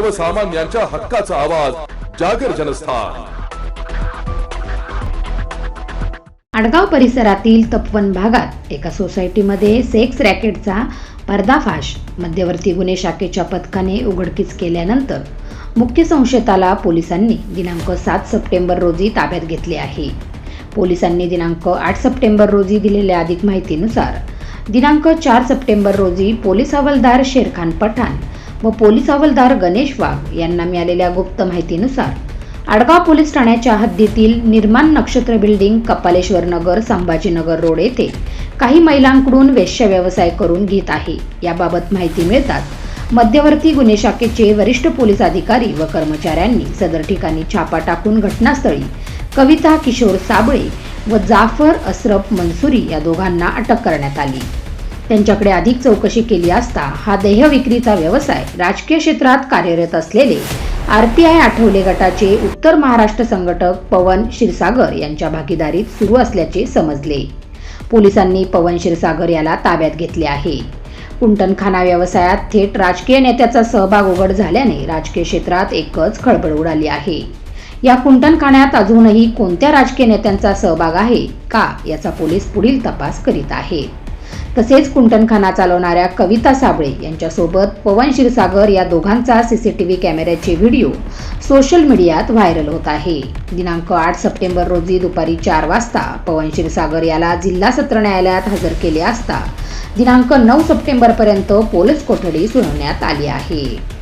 सर्वसामान्यांच्या हक्काचा आवाज जागर जनस्थान. आडगाव परिसरातील तपवन भागात एका सोसायटीमध्ये सेक्स रॅकेटचा पर्दाफाश मध्यवर्ती गुन्हे शाखेच्या पथकाने उघडकीस केल्यानंतर मुख्य संशयिताला पोलिसांनी दिनांक सात सप्टेंबर रोजी ताब्यात घेतले आहे. पोलिसांनी दिनांक आठ सप्टेंबर रोजी दिलेल्या अधिक माहितीनुसार दिनांक चार सप्टेंबर रोजी पोलीस हवालदार शेरखान पठाण व पोलीस हवालदार गणेश वाघ यांना मिळालेल्या गुप्त माहितीनुसार आडगाव पोलीस ठाण्याच्या हद्दीतील निर्माण नक्षत्र बिल्डिंग कपालेश्वर नगर संभाजीनगर रोड येथे काही महिलांकडून वेश्या व्यवसाय करून घेत आहे. याबाबत माहिती मिळताच मध्यवर्ती गुन्हे शाखेचे वरिष्ठ पोलीस अधिकारी व कर्मचाऱ्यांनी सदर ठिकाणी छापा टाकून घटनास्थळी कविता किशोर साबळे व जाफर असरफ मनसुरी या दोघांना अटक करण्यात आली. त्यांच्याकडे अधिक चौकशी केली असता हा देह विक्रीचा व्यवसाय राजकीय क्षेत्रात कार्यरत असलेले आर पी आय आठवले गटाचे उत्तर महाराष्ट्र संघटक पवन क्षीरसागर यांच्या भागीदारीत सुरू असल्याचे समजले. पोलिसांनी पवन क्षीरसागर याला ताब्यात घेतले आहे. कुंटणखाना व्यवसायात थेट राजकीय नेत्याचा सहभाग उघड झाल्याने राजकीय क्षेत्रात एकच खळबळ उडाली आहे. या कुंटणखान्यात अजूनही कोणत्या राजकीय नेत्यांचा सहभाग आहे का याचा पोलीस पुढील तपास करीत आहेत तसेच कुंटणखाना चालवणाऱ्या कविता साबळे यांच्यासोबत पवन क्षीरसागर या दोघांचा सीसीटीव्ही कॅमेऱ्याचे व्हिडिओ सोशल मीडियात व्हायरल होत आहे. दिनांक आठ सप्टेंबर रोजी दुपारी चार वाजता पवन क्षीरसागर याला जिल्हा सत्र न्यायालयात हजर केले असता दिनांक नऊ सप्टेंबरपर्यंत पोलीस कोठडी सुनावण्यात आली आहे.